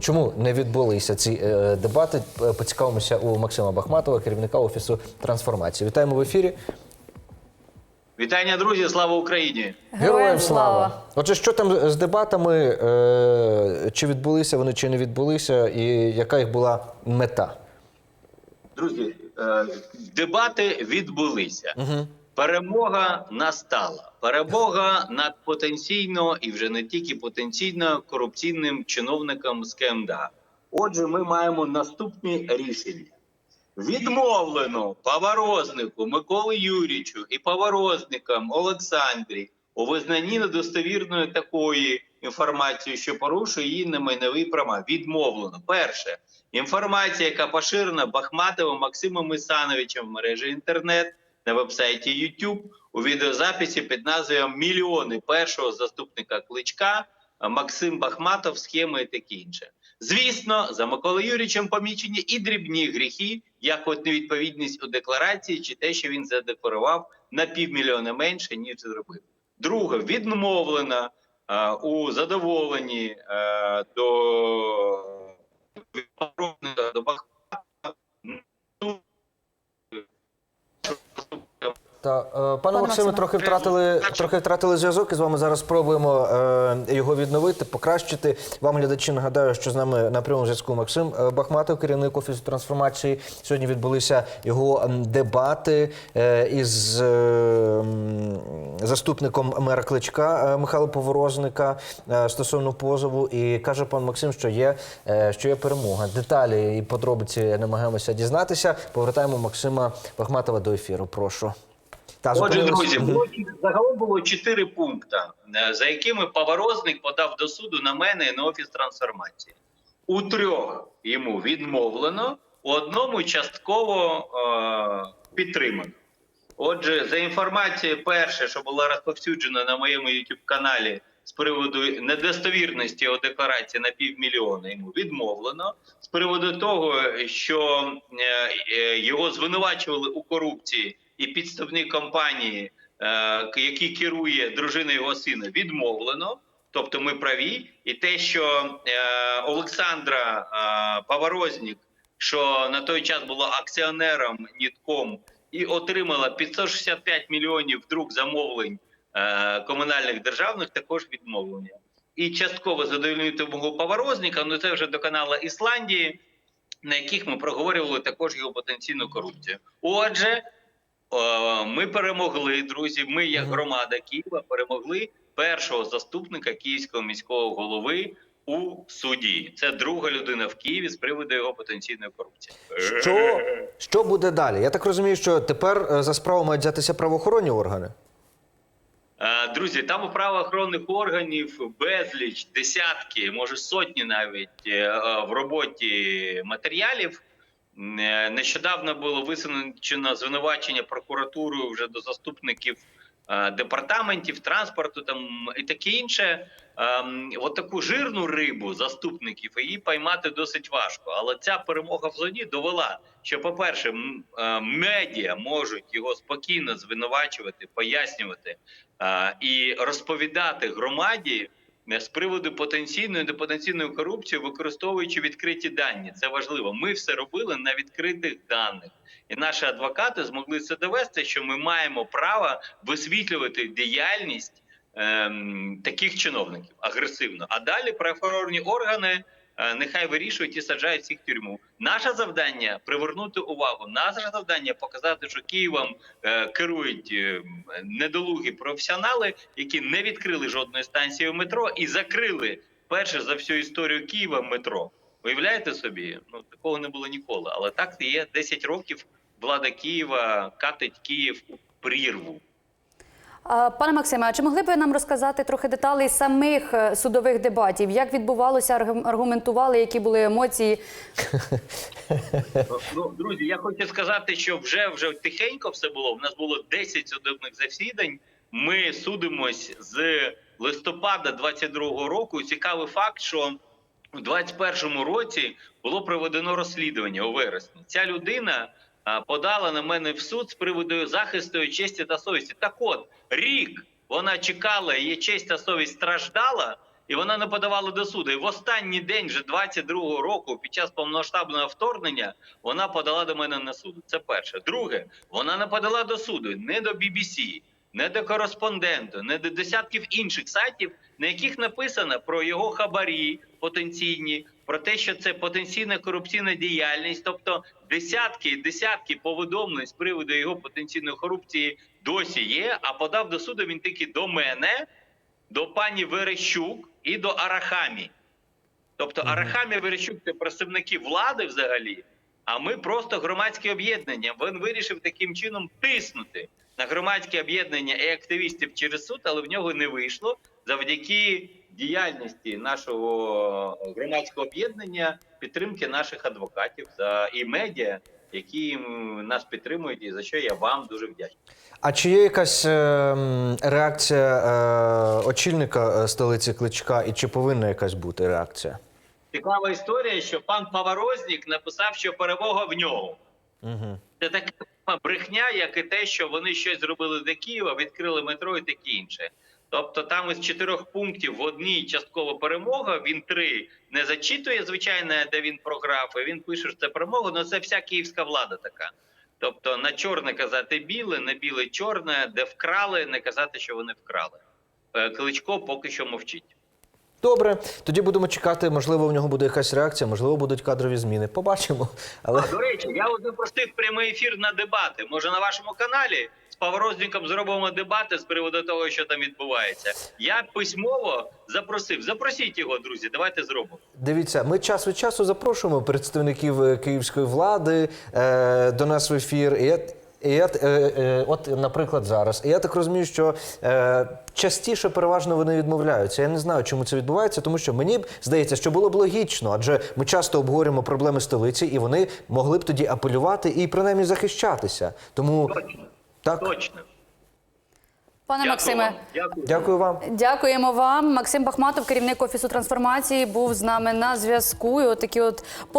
Чому не відбулися ці е, дебати? Поцікавимося у Максима Бахматова, керівника офісу трансформації. Вітаємо в ефірі. Вітання, друзі! Слава Україні! Героям слава! Отже, що там з дебатами? Е, чи відбулися вони, чи не відбулися, і яка їх була мета? Друзі, е, дебати відбулися. Перемога настала. Перемога над потенційно і вже не тільки потенційно корупційним чиновником з КМДА. Отже, ми маємо наступні рішення. Відмовлено поворознику Миколи Юрічу і поворозникам Олександрі у визнанні недостовірної такої інформації, що порушує її на майнові права. Відмовлено. Перше, інформація, яка поширена Бахматовим Максимом Ісановичем в мережі інтернет на вебсайті YouTube у відеозаписі під назвою Мільйони першого заступника кличка Максим Бахматов, схеми і таке інше. Звісно, за Миколою Юрійовичем помічені і дрібні гріхи, як от невідповідність у декларації, чи те, що він задекларував на півмільйона менше, ніж зробив. Друге, відмовлено е, у задоволенні е, до до Та е, пане Максиме, Максиме. трохи втратили трохи втратили зв'язок. І з вами зараз спробуємо е, його відновити, покращити. Вам глядачі нагадаю, що з нами на прямому зв'язку Максим е, Бахматов, керівник офісу трансформації. Сьогодні відбулися його дебати із заступником мера Кличка Михайла Поворозника стосовно позову. І каже пан Максим, що є, що є перемога. Деталі і подробиці намагаємося дізнатися. Повертаємо Максима Бахматова до ефіру. Прошу. Та, Отже, друзі, було, загалом було чотири пункти, е, за якими Поворозник подав до суду на мене і на офіс трансформації. У трьох йому відмовлено, у одному частково е, підтримано. Отже, за інформацією, перше, що було розповсюджено на моєму youtube каналі з приводу недостовірності у декларації на півмільйона, йому відмовлено. З приводу того, що е, е, його звинувачували у корупції і підставні компанії, е, які керує дружина його сина, відмовлено. Тобто ми праві, і те, що Олександра Поворозник, що на той час була акціонером Нітком і отримала 565 мільйонів вдруг замовлень комунальних державних, також відмовлення. І частково задовольнити мого Поворозника, ну це вже до каналу Ісландії, на яких ми проговорювали також його потенційну корупцію. Отже, е, ми перемогли, друзі. Ми, як громада Києва, перемогли першого заступника київського міського голови у суді. Це друга людина в Києві з приводу його потенційної корупції. Що, що буде далі? Я так розумію, що тепер е, за справу мають взятися правоохоронні органи. Е, Друзі, там у правоохоронних органів безліч, десятки, може сотні навіть е, е, в роботі матеріалів. Нещодавно було висунено звинувачення прокуратурою вже до заступників департаментів транспорту там і таке інше. Ем, От таку жирну рибу заступників її поймати досить важко. Але ця перемога в зоні довела, що, по-перше, е, медіа можуть його спокійно звинувачувати, пояснювати е, і розповідати громаді е, з приводу потенційної до непотенційної корупції, використовуючи відкриті дані. Це важливо. Ми все робили на відкритих даних, і наші адвокати змогли це довести, що ми маємо право висвітлювати діяльність ем, таких чиновників агресивно. А далі правоохоронні органи. Е, Нехай вирішують і саджають всіх в тюрму. Наше завдання привернути увагу. Наше завдання показати, що Києвом е, керують е, недолугі професіонали, які не відкрили жодної станції в метро і закрили перше за всю історію Києва метро. Уявляєте собі? Ну такого не було ніколи. Але так є 10 років. Влада Києва катить Київ у прірву. Пане Максиме, а чи могли б ви нам розказати трохи деталей самих е, судових дебатів? Як відбувалося, аргум- аргументували, які були емоції? Ну, друзі, я хочу сказати, що вже вже тихенько все було. У нас було 10 судебних засідань. Ми судимось з листопада 22-го року. Цікавий факт, що у 21-му році було проведено розслідування у вересні. Ця людина подала на мене в суд з приводу захисту честі та совісті. Так от рік вона чекала, її честь та совість страждала. і вона не подавала до суду. І в останній день, вже 22-го року, під час повномасштабного вторгнення, вона подала до мене на суд. Це перше. Друге, вона не подала до суду не до BBC, не до кореспонденту, не до десятків інших сайтів, на яких написано про його хабарі потенційні, про те, що це потенційна корупційна діяльність, тобто десятки і десятки повідомлень з приводу його потенційної корупції досі є. А подав до суду він тільки до мене, до пані Верещук і до Арахамі. Тобто Арахамі Верещук це представники влади взагалі. А ми просто громадське об'єднання. Він вирішив таким чином тиснути на громадське об'єднання і активістів через суд, але в нього не вийшло завдяки діяльності нашого громадського об'єднання, підтримки наших адвокатів за і медіа, які нас підтримують, і за що я вам дуже вдячний. А чи є якась е, реакція е, очільника е, столиці Кличка, і чи повинна якась бути реакція? Цікава історія, що пан Паварознік написав, що перемога в нього. Угу. Це така брехня, як і те, що вони щось зробили для Києва, відкрили метро і таке інше. Тобто, там із чотирьох пунктів в одній часткова перемога. Він три не зачитує, звичайно, де він програв. І він пише, що це перемога. Ну це вся київська влада така. Тобто на чорне казати біле, на біле чорне, де вкрали, не казати, що вони вкрали. Е, Кличко поки що мовчить. Добре, тоді будемо чекати. Можливо, в нього буде якась реакція, можливо, будуть кадрові зміни. Побачимо. Але А, до речі, я от запросив прямий ефір на дебати. Може, на вашому каналі з Паврозніком зробимо дебати з приводу того, що там відбувається. Я письмово запросив. Запросіть його, друзі. Давайте зробимо. дивіться, ми час від часу запрошуємо представників е, київської влади е, до нас в ефір. І я, і я, е, е, от, наприклад, зараз. І я так розумію, що е, частіше переважно вони відмовляються. Я не знаю, чому це відбувається, тому що мені б здається, що було б логічно, адже ми часто обговорюємо проблеми столиці, і вони могли б тоді апелювати і принаймні захищатися. Тому Точно, так, точно. Пане Дякую Максиме, вам. Дякую. дякую вам. дякуємо вам. Максим Бахматов, керівник офісу трансформації, був з нами на зв'язку. І от такі от